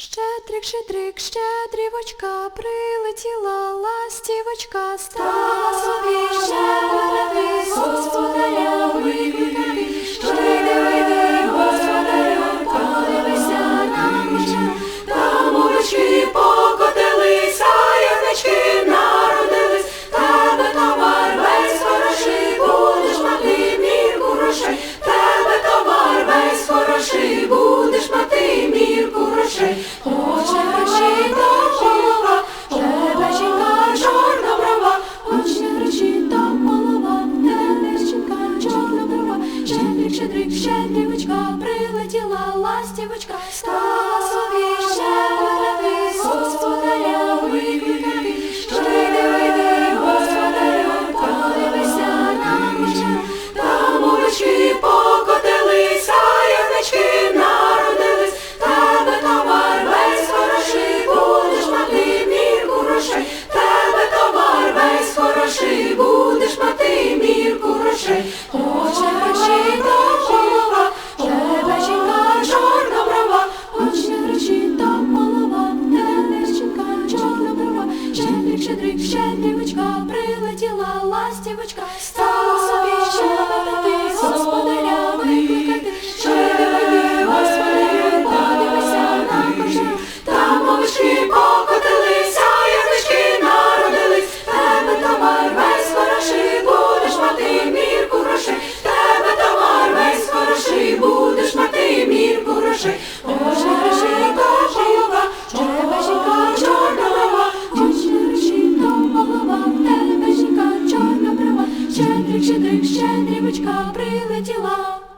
Щедрик, щедрик, щедрівочка, прилетіла ластівочка, стала щедрик, щедрик, щедрівочка, прилетіла ластівочка, стала собі щедрити, господаря викликати. Щедри, вийди, господарю, подивися на моща, там овечки покотилися, ягнички народились, тебе товар весь хороший, будеш мати мірку грошей, тебе товар весь хороший, будеш мати мірку грошей, щедрик, щедрівочка, прилетіла ластівочка, щедрик, щедрик, щедрівочка прилетіла.